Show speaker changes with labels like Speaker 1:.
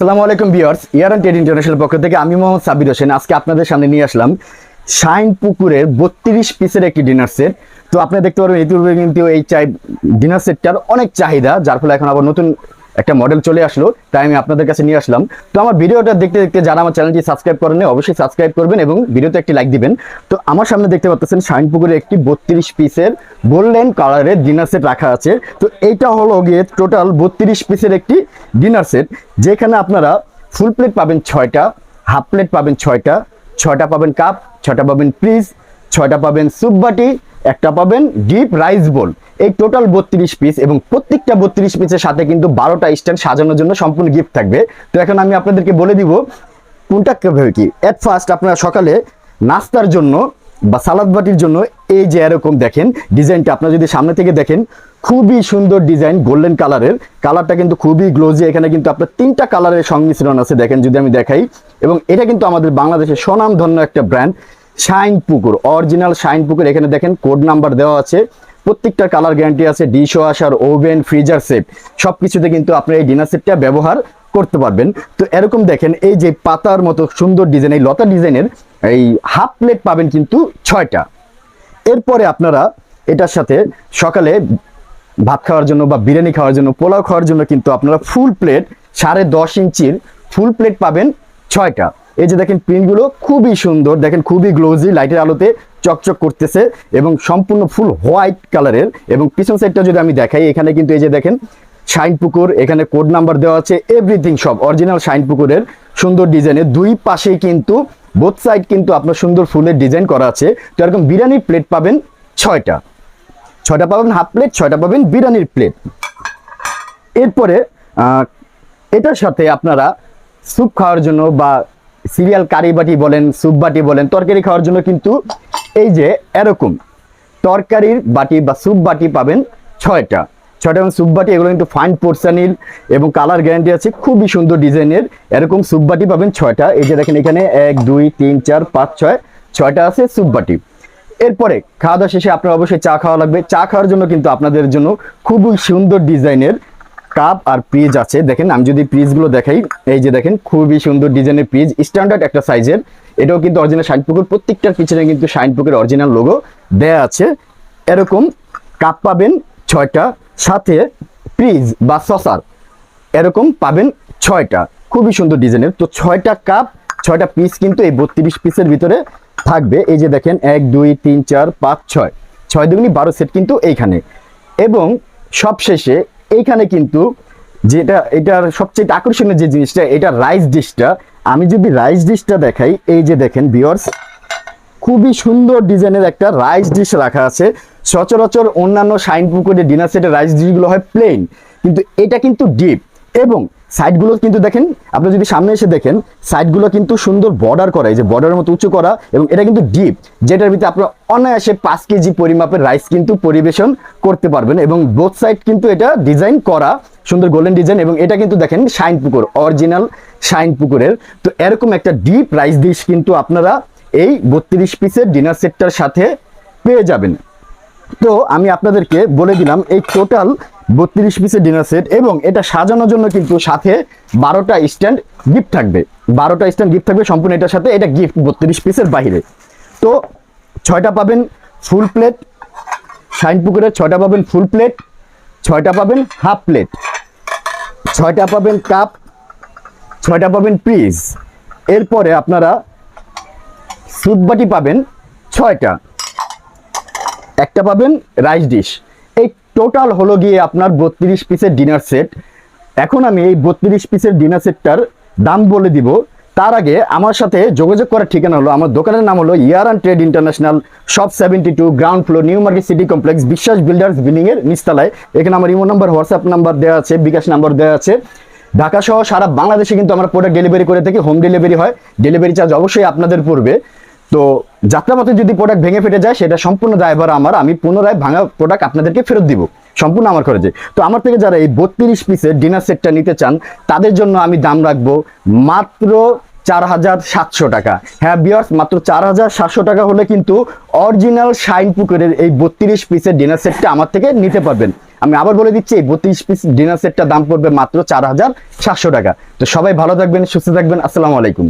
Speaker 1: আসসালামু আলাইকুম viewers year and trade international পক্ষ থেকে আমি মোহাম্মদ সাবির হোসেন। আজকে আপনাদের সামনে নিয়ে আসলাম শাইন পুকুরের বত্রিশ পিসের একটি ডিনার সেট। তো আপনি দেখতে পারবেন ইতিপূর্বে কিন্তু এই চাই ডিনার সেটটার অনেক চাহিদা, যার ফলে এখন আবার নতুন একটা মডেল চলে আসলো, তাই আমি আপনাদের কাছে নিয়ে আসলাম। তো আমার ভিডিওটা দেখতে দেখতে যারা আমার চ্যানেলটি সাবস্ক্রাইব করেন অবশ্যই সাবস্ক্রাইব করবেন এবং ভিডিওতে একটি লাইক দিবেন। তো আমার সামনে দেখতে পাচ্ছেন শাইন পুকুরের একটি বত্রিশ পিসের গোল্ডেন কালারের ডিনার সেট রাখা আছে। তো এইটা হলো গিয়ে টোটাল বত্রিশ পিসের একটি ডিনার সেট যেখানে আপনারা ফুল প্লেট পাবেন ছয়টা হাফ প্লেট পাবেন ছয়টা ছয়টা পাবেন কাপ ছয়টা পাবেন ফ্রিজ ছয়টা পাবেন স্যুপ বাটি, একটা পাবেন ডিপ রাইস বোল এই টোটাল বত্রিশ পিস এবং প্রত্যেকটা বত্রিশ পিসের সাথে কিন্তু বারোটা স্ট্যান্ড সাজানোর জন্য সম্পূর্ণ গিফট থাকবে। তো এখন আমি আপনাদেরকে বলে দিব, কোনটা কীভাবে কি? এট ফার্স্ট আপনারা সকালে নাস্তার জন্য বা সালাদ বাটির জন্য এই যে এরকম দেখেন, ডিজাইনটা আপনারা যদি সামনে থেকে দেখেন, খুবই সুন্দর ডিজাইন গোল্ডেন কালারের কালারটা কিন্তু খুবই গ্লোজি এখানে কিন্তু আপনার তিনটা কালারের সংমিশ্রণ আছে, দেখেন যদি আমি দেখাই। এবং এটা কিন্তু আমাদের বাংলাদেশের স্বনামধন্য একটা brand Shinepukur, original Shinepukur, এখানে দেখেন কোড নাম্বার দেওয়া আছে। প্রত্যেকটা কালার গ্যারান্টি আছে, dishwasher, oven, freezer set সব কিছুতে কিন্তু আপনি এই ডিনার সেটটা ব্যবহার করতে পারবেন। তো এরকম দেখেন, এই যে পাতার মতো সুন্দর ডিজাইন, এই লতা ডিজাইনের এই হাফ প্লেট পাবেন কিন্তু ছয়টা। এরপরে আপনারা এটার সাথে সকালে ভাত খাওয়ার জন্য বা বিরিয়ানি খাওয়ার জন্য, পোলাও খাওয়ার জন্য কিন্তু আপনারা ফুল প্লেট সাড়ে দশ ইঞ্চির ফুল প্লেট পাবেন ছয়টা। এই যে দেখেন প্রিন্টগুলো খুবই সুন্দর, দেখেন খুবই গ্লোজি লাইটের আলোতে চকচক করতেছে এবং সম্পূর্ণ ফুল হোয়াইট কালারের এবং পিছন সাইডটা যদি আমি দেখাই, এখানে কিন্তু এই যে দেখেন শাইন পুকুর, এখানে কোড নাম্বার দেওয়া আছে এভরিথিং সব অরিজিনাল শাইন পুকুরের সুন্দর ডিজাইনের দুই পাশেই কিন্তু বোথ সাইড কিন্তু আপনার সুন্দর ফুলের ডিজাইন করা আছে। তো এরকম বিরিয়ানির প্লেট পাবেন ছয়টা। ছয়টা পাবেন হাফ প্লেট ছয়টা পাবেন বিরিয়ানির প্লেট এরপরে এটার সাথে আপনারা স্যুপ খাওয়ার জন্য বা সিরিয়াল কারি বাটি বলেন, স্যুপ বাটি বলেন, তরকারি খাওয়ার জন্য কিন্তু এই যে এরকম তরকারির বাটি বা স্যুপ বাটি পাবেন ছয়টা। ছয়টা এবং স্যুপ বাটি, এগুলো কিন্তু ফাইন পোর্সানিল এবং কালার গ্যারান্টি আছে, খুবই সুন্দর ডিজাইনের। এরকম স্যুপ বাটি পাবেন ছয়টা। এই যে দেখেন এখানে এক, দুই, তিন, চার, পাঁচ, ছয়, ছয়টা আছে স্যুপ বাটি। এরপরে খাওয়া দাওয়া শেষে আপনার অবশ্যই চা খাওয়া লাগবে। চা খাওয়ার জন্য কিন্তু আপনাদের জন্য খুবই সুন্দর ডিজাইনের কাপ আর প্রিজ আছে। দেখেন, আমি যদি প্রিজগুলো দেখাই, এই যে দেখেন, খুবই সুন্দর ডিজাইনের প্রিজ স্ট্যান্ডার্ড একটা সাইজের এটাও কিন্তু অরিজিনাল শাইন পুকুর, প্রত্যেকটার পিছনে কিন্তু শাইন পুকুরের অরিজিনাল লোগো দেয়া আছে। এরকম কাপ পাবেন ছয়টা, সাথে প্রিজ বা সসার এরকম পাবেন ছয়টা। খুবই সুন্দর ডিজাইনের তো ছয়টা কাপ ছয়টা পিস কিন্তু এই বত্রিশ পিসের ভিতরে থাকবে। এই যে দেখেন, এক, দুই, তিন, চার, পাঁচ, ছয়। ছয় দুগুনি বারো সেট কিন্তু এইখানে। এবং সবশেষে এইখানে কিন্তু যেটা, এটার সবচেয়ে আকর্ষণীয় যে জিনিসটা, এটা রাইস ডিশটা আমি যদি রাইস ডিশটা দেখাই, এই যে দেখেন বিয়ার্স খুবই সুন্দর ডিজাইনের একটা রাইস ডিশ রাখা আছে। সচরাচর অন্যান্য শাইন পুকুরে ডিনার সেটের রাইস ডিশগুলো হয় প্লেন কিন্তু এটা কিন্তু ডিপ এবং সাইডগুলো কিন্তু দেখেন, আপনি যদি সামনে এসে দেখেন সাইডগুলো কিন্তু সুন্দর বর্ডার করা, এই যে বর্ডারের মতো উঁচু করা, এবং এটা কিন্তু ডিপ যেটার ভিতরে আপনার অনায়াসে পাঁচ কেজি পরিমাপের রাইস কিন্তু পরিবেশন করতে পারবেন, এবং বোথ সাইড কিন্তু এটা ডিজাইন করা, সুন্দর গোল্ডেন ডিজাইন এবং এটা কিন্তু দেখেন শাইন পুকুর অরিজিনাল শাইন পুকুরের। তো এরকম একটা ডিপ রাইস ডিশ কিন্তু আপনারা এই বত্রিশ পিসের ডিনার সেটটার সাথে পেয়ে যাবেন। তো আমি আপনাদেরকে বলে দিলাম, এই টোটাল বত্রিশ পিসের ডিনার সেট এবং এটা সাজানোর জন্য কিন্তু সাথে বারোটা স্ট্যান্ড গিফট থাকবে। বারোটা স্ট্যান্ড গিফট থাকবে সম্পূর্ণ এটার সাথে, এটা গিফট বত্রিশ পিসের বাইরে। তো ছয়টা পাবেন ফুল প্লেট শাইন পুকুরের ছয়টা পাবেন ফুল প্লেট ছয়টা পাবেন হাফ প্লেট ছয়টা পাবেন কাপ ছয়টা পাবেন পিস এরপরে আপনারা স্যুপ বাটি পাবেন ছয়টা। একটা পাবেন রাইস ডিশ এই টোটাল হলো গিয়ে আপনার বত্রিশ পিসের ডিনার সেট এখন আমি এই বত্রিশ পিসের ডিনার সেটটার দাম বলে দিব। তার আগে আমার সাথে যোগাযোগ করার ঠিকানা হলো, আমার দোকানের নাম হলো year and trade international shop seventy two ground floor new market city complex Biswas builders building এর নিচতলায়। এখানে আমার ইমো নাম্বার হোয়াটসঅ্যাপ নাম্বার দেওয়া আছে, বিকাশ নাম্বার দেওয়া আছে। ঢাকা সহ সারা বাংলাদেশে কিন্তু আমরা প্রোডাক্ট ডেলিভারি করে থাকি হোম ডেলিভারি হয়। ডেলিভারি চার্জ অবশ্যই আপনাদের পড়বে। তো যাত্রাপথে যদি প্রোডাক্ট ভেঙে ফেটে যায়, সেটা সম্পূর্ণ দায়ভার আমার, আমি পুনরায় ভাঙা প্রোডাক্ট আপনাদেরকে ফেরত দিব। সম্পূর্ণ আমার খরচে। তো আমার থেকে যারা এই বত্রিশ পিসের ডিনার সেটটা নিতে চান, তাদের জন্য আমি দাম রাখব মাত্র চার হাজার সাতশো টাকা। হ্যাঁ বিয়ার্স মাত্র চার হাজার সাতশো টাকা হলে কিন্তু অরিজিনাল শাইন পুকুরের এই বত্রিশ পিসের ডিনার সেটটা আমার থেকে নিতে পারবেন। আমি আবার বলে দিচ্ছি, এই বত্রিশ পিস ডিনার সেটটা দাম পড়বে মাত্র চার হাজার সাতশো টাকা। তো সবাই ভালো থাকবেন, সুস্থ থাকবেন, আসসালামু আলাইকুম।